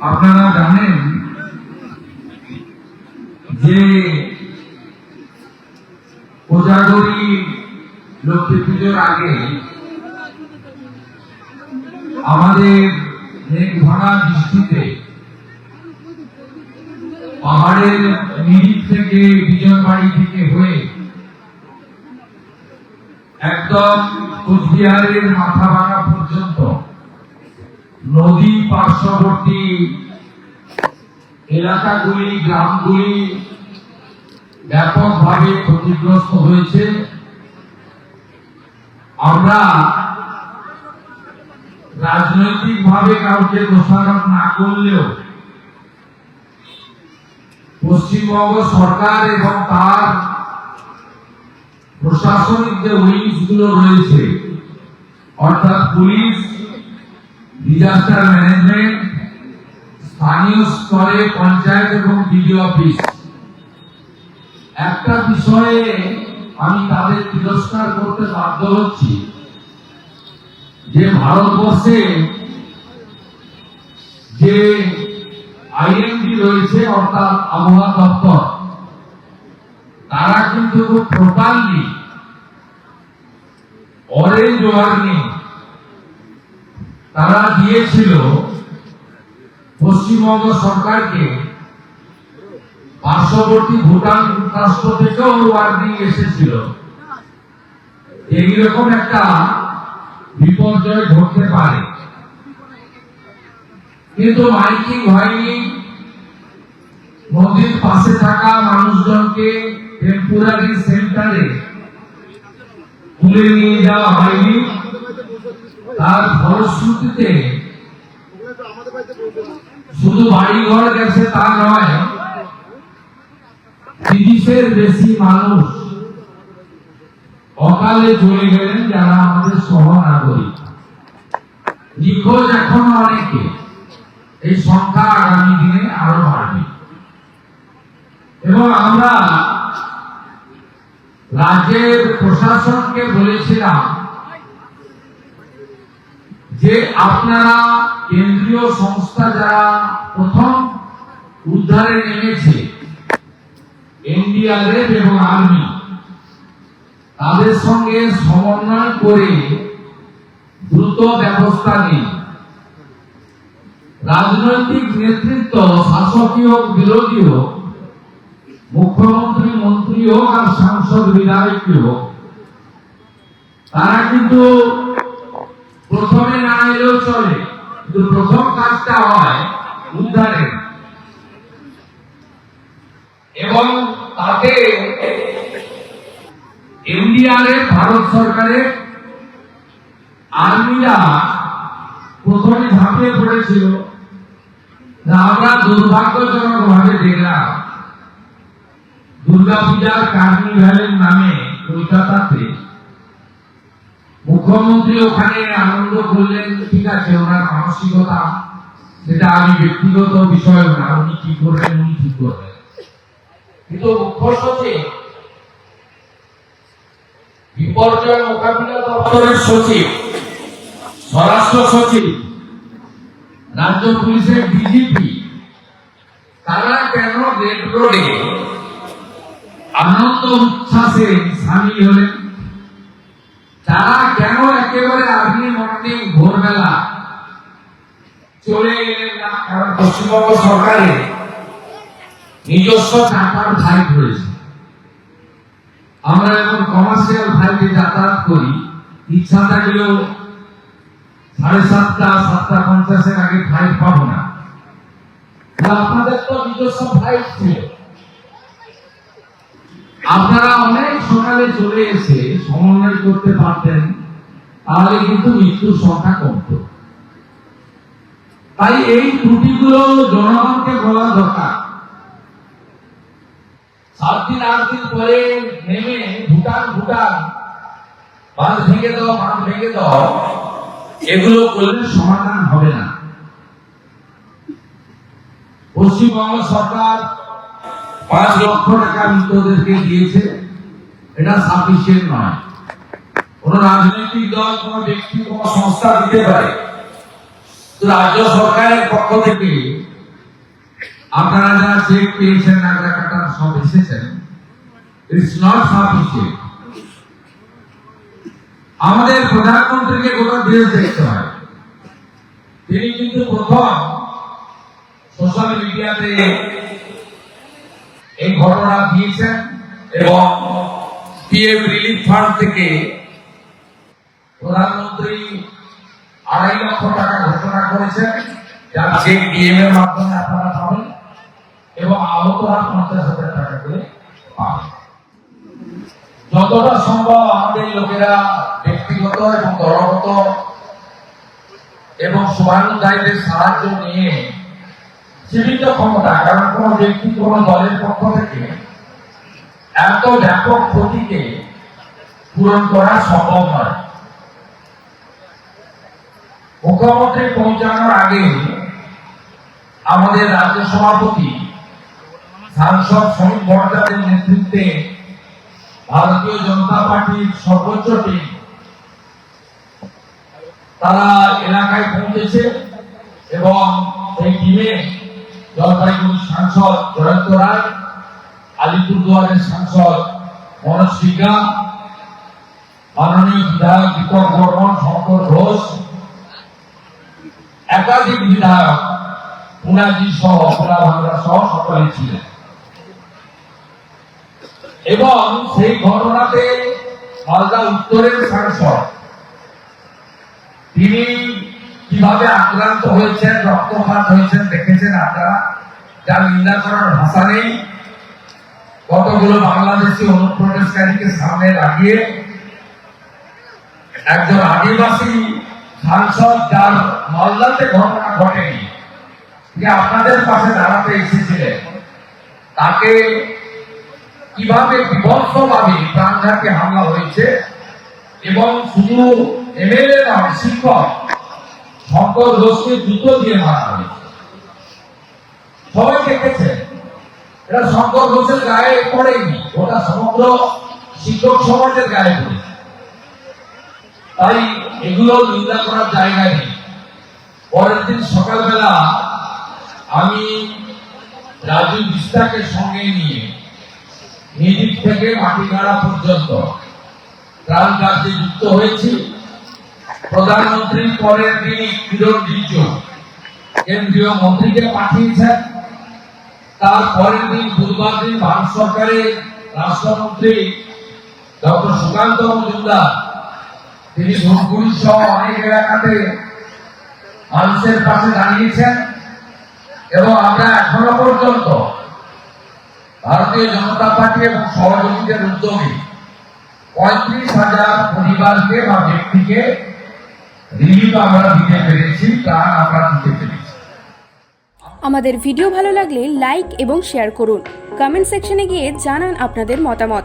আপনারা জানেন যে কোজাগরি লক্ষ্মী পুজোর আগে আমাদের মেঘ ভাঙা বৃষ্টিতে পাহাড়ের মিরিক থেকে বিজয়বাড়ি থেকে হয়ে একদম কোচবিহারের মাথা ভাঙা পর্যন্ত নদী পার্শ্ববর্তী এলাকাগুলি, গ্রামগুলি ব্যাপকভাবে ক্ষতিগ্রস্ত হয়েছে। আমরা রাজনৈতিকভাবে কাউকে দোষারোপ না করলেও পশ্চিমবঙ্গ সরকার এবং তার প্রশাসনিক যে উইংসগুলো রয়েছে, অর্থাৎ পুলিশ ডিজাস্টার ম্যানেজমেন্ট স্থানীয় স্তরে পঞ্চায়েত এবং বিডিও অফিস একটা বিষয়ে আমি তাদের তিরস্কার করতে বাধ্য হচ্ছি। যে ভারতবর্ষে যে আইএমডি রয়েছে, অর্থাৎ আবহাওয়া দপ্তর, তারা কিন্তু খুব প্রপারলি অরেঞ্জ ওয়ার্নিং তারা দিয়েছিল পশ্চিমবঙ্গ সরকারকে পার্শ্ববর্তী ভুটান রাষ্ট্র থেকেও ওয়ার্নিং এসেছিল। এইরকম একটা বিপর্যয় ঘটতে পারে। কিন্তু মাইকিং হয়নি। নদীর পাশে থাকা মানুষজনকে টেম্পোরারি সেন্টারে তুলে নিয়ে যাওয়া হয়নি। তার ফলশ্রুতিতে শুধু বাড়িঘর গেছে তা নয়, তিরিশের বেশি মানুষ অকালে চলে গেলেন যারা আমাদের সহ নাগরিক নিখোঁজ এখনও অনেকে। এই সংখ্যা আগামী দিনে আরও বাড়বে। এবং আমরা রাজ্যের প্রশাসনকে বলেছিলাম যে আপনারা কেন্দ্রীয় সংস্থা যারা প্রথম উদ্ধারে নেমেছে, এনডিআরএফ এবং আর্মি, তাদের সঙ্গে সমন্বয় করে দ্রুত ব্যবস্থা নিন। রাজনৈতিক নেতৃত্ব শাসকীয় বিরোধী হোক, মুখ্যমন্ত্রী, মন্ত্রী হোক আর সাংসদ বিধায়ক হোক, তারা কিন্তু প্রথমে না এলেও চলে, কিন্তু প্রথম কাজটা হয় উদ্ধারের এবং তাতে এনডিআরএফ, ভারত সরকারের আর্মিরা প্রথমে ঝাঁপিয়ে পড়েছিল। আমরা দুর্ভাগ্যজনক ভাবে দেখলাম। দুর্গা পূজার কার্নিভ্যালের নামে কলকাতাতে মুখ্যমন্ত্রী ওখানে আনন্দ করলেন, ঠিক আছে, ওনার মানসিকতা সেটা আমি ব্যক্তিগত বিষয় না, উনি কি করবেন, উনি ঠিক করবেন। কিন্তু মুখ্য সচিব বিপর্যয় মোকাবিলা দপ্তরের সচিব, স্বরাষ্ট্র সচিব, রাজ্য পুলিশের ডিজিপি তারা কেন রেড রোডে আনন্দ উচ্ছ্বাসে সামিল হলেন? তারা কেন একেবারে আর্লি মর্নিং ভোরবেলা চলে এলেন না, কারণ পশ্চিমবঙ্গ সরকারের নিজস্ব চাকার ফ্লাইট রয়েছে। আমরা যখন কমার্শিয়াল ফ্লাইটে যাতায়াত করি। ইচ্ছা থাকলেও সাড়ে সাতটা সাতটা পঞ্চাশের আগে ফ্লাইট পাবো না। আপনাদের তো নিজস্ব ফ্লাইট ছিল। আপনারা অনেক সকালে চলে এসে সমন্বয় করতে পারতেন। তাহলে কিন্তু মৃত্যুর সংখ্যা কমতো তাই এই ত্রুটিগুলো জনগণকে বলা দরকার। সাত দিন, আট দিন পরে নেমে ভুটান ভুটান, বাঁধ ভেঙে দাও, বাঁধ ভেঙে দাও, এগুলো করলে সমাধান হবে না। পশ্চিমবঙ্গ সরকার পাঁচ লক্ষ টাকা মৃতদেরকে দিয়েছে। এটা সাফিসিয়েন্ট নয়। কোন রাজনৈতিক দল, কোন ব্যক্তি, কোন সংস্থা দিতে পারে। রাজ্য সরকারের পক্ষ থেকে আপনারা যারা চেক পেয়েছেন নাগরা কাটার সব এসেছেন ইটস নট সাফিসিয়েন্ট আমাদের প্রধানমন্ত্রীকে গোটা দেশ দেখতে হয়। তিনি কিন্তু প্রথম সোশ্যাল মিডিয়াতে এই ঘটনা দিয়েছেন এবং পিএম রিলিফ ফান্ড থেকে প্রধানমন্ত্রী আড়াই লক্ষ টাকা ঘোষণা করেছেন যার চেক ডিএম এর মাধ্যমে আপনারা পাবেন এবং আহতরা পঞ্চাশ হাজার টাকা করে যতটা সম্ভব আমাদের লোকেরা ব্যক্তিগত এবং দলগত এবং শুভানুদায়ীদের সাহায্য নিয়ে সীমিত ক্ষমতা, কারণ কোন ব্যক্তি কোন দলের পক্ষ থেকে এত ব্যাপক ক্ষতিকে পূরণ করা সম্ভব নয়। মুখ্যমন্ত্রী পৌঁছানোর আগে আমাদের রাজ্য সভাপতি, সাংসদ শ্রমিক ভট্টাচার্যের নেতৃত্বে ভারতীয় জনতা পার্টির সর্বোচ্চ টিম তারা এলাকায় পৌঁছেছে এবং সেই টিমে জলপাইগুড়ির সাংসদ জয়ন্ত রায়, আলিপুরদুয়ারের সাংসদ মনোজ সিংহা মাননীয় বিধায়ক দীপক একাধিক বিধায়ক পুনাজি সহ অপরা ভাঙ্গা সহ সকলে ছিলেন। এবং সেই ঘটনাতে মালদা উত্তরের সাংসদ, তিনি কীভাবে আক্রান্ত হয়েছেন, রক্তপাত হয়েছেন, দেখেছেন আপনারা? যার নিন্দা করার ভাষা নেই। কতগুলো বাংলাদেশি অনুপ্রবেশকারীকে সামনে লাগিয়ে একজন আদিবাসী সাংসদ যার মালদাতে ঘটনা ঘটেনি যে আপনাদের পাশে দাঁড়াতে এসেছিলেন। তাকে কীভাবে বিভৎসভাবে হামলা হয়েছে এবং শুধু এমএলএ নয়, শিক্ষক শঙ্কর ঘোষকে জুতো দিয়ে মারা হয়েছে। সবাই দেখেছে এটা শঙ্কর ঘোষের গায়ে পড়েনি ওটা সমগ্র শিক্ষক সমাজের গায়ে পড়েছে। তাই এগুলো নিন্দা করার জায়গা নেই। পরের দিন সকালবেলা আমি রাজু বিস্তাকে সঙ্গে নিয়ে মিরিক থেকে মাটিগাড়া পর্যন্ত ত্রাণ কার্যে যুক্ত হয়েছি। প্রধানমন্ত্রী পরের দিন কিরণ রিজু কেন্দ্রীয় মন্ত্রীকে পাঠিয়েছেন। তার পরের দিন বুধবার দিন ভারত সরকারের রাষ্ট্রমন্ত্রী ডক্টর সুকান্ত মজুমদার তিনি ধূপগুড়ি সহ অনেক এলাকাতে মানুষের পাশে দাঁড়িয়েছেন এবং আমরা এখনও পর্যন্ত ভারতীয় জনতা পার্টি এবং সহযোগীদের উদ্যোগে পঁয়ত্রিশ হাজার পরিবারকে বা ব্যক্তিকে রিলিফ আমরা দিতে পেরেছি ত্রাণ আমরা দিতে পেরেছি। আমাদের ভিডিও ভালো লাগলে লাইক এবং শেয়ার করুন। কমেন্ট সেকশনে গিয়ে জানান আপনাদের মতামত।